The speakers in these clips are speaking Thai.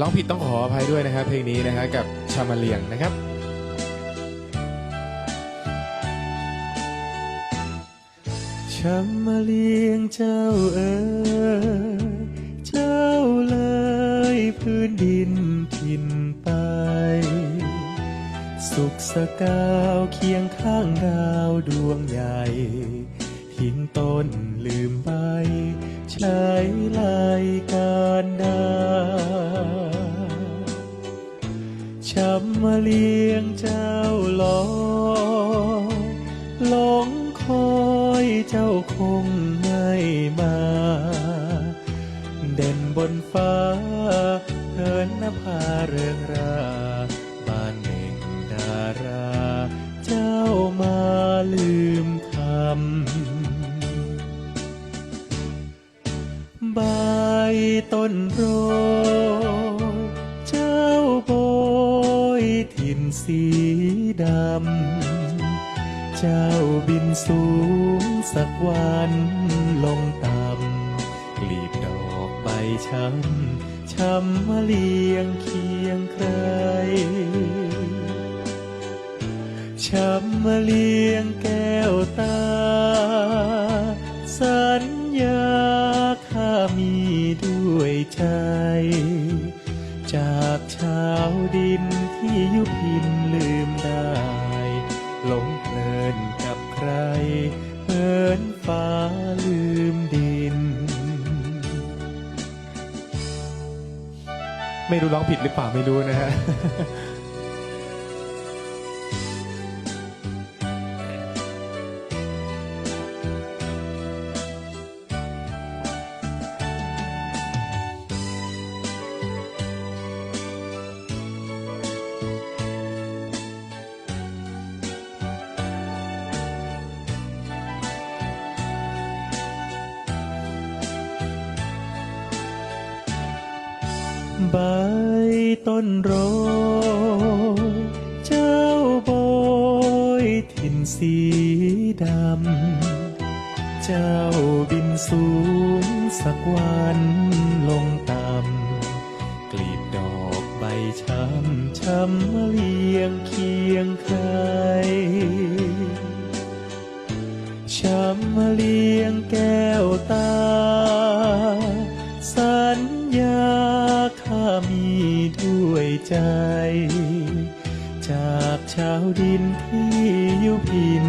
ร้องผิดต้องขออภัยด้วยนะครับ เพลงนี้นะฮะกับชามาเลียงนะครับช้ำมาเลียงเจ้าเอ๋ยเจ้าเลยพื้นดินถิ่นไป สุขสกาวเคียงข้างดาวดวงใหญ่ทิ้งต้นลืมใบใช้ลายการดา ช้ำมาเลี้ยงเจ้าหลอยหลงคอยเจ้าคงไม่มา เด่นบนฟ้าเหินนภาเรืองราบ้านเน่งดารา เจ้ามาลืมคำใบต้นโร สีดำ เจ้าบินสูงสักวันลงต่ำกลีบดอกใบช้ำช้ำมาเลียงเคียงใครช้ำมาเลียงแก้วตา สัญญาข้ามีด้วยใจ ชาวดินที่ยุพินลืมได้หลงเพลินกับใครเหินฟ้าลืมดิน ไม่รู้ร้องผิดหรือเปล่าไม่รู้นะฮะ ใบต้นโรยเจ้าโบยถิ่นสีดำ เจ้าบินสูงสักวันลงต่ำ กลีบดอกใบช้ำช้ำมาเลียงเคียงใครช้ำมาเลียงแก้วตา ข้ามีด้วยใจ จากชาวดินที่ยุพิน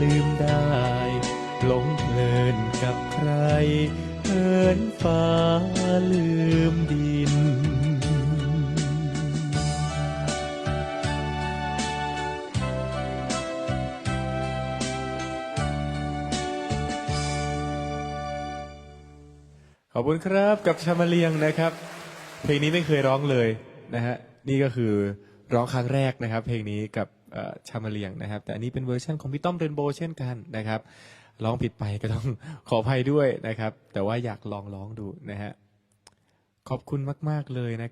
ลืมได้หลงเพลินกับใครเหินฟ้าลืมดินขอบคุณครับกับชามาเลียงนะครับ เพลงนี้ไม่เคยร้องเลยนะฮะนี่ก็คือร้องครั้งแรกนะครับ เพลงนี้กับเอ่อชามาเลียงนะครับ แต่อันนี้เป็นเวอร์ชันของพี่ต้อมเรนโบว์เช่นกันนะครับร้องผิดไปก็ต้อง ขออภัยด้วยนะครับ แต่ว่าอยากลองร้องดูนะฮะขอบคุณมาก ๆเลยนะ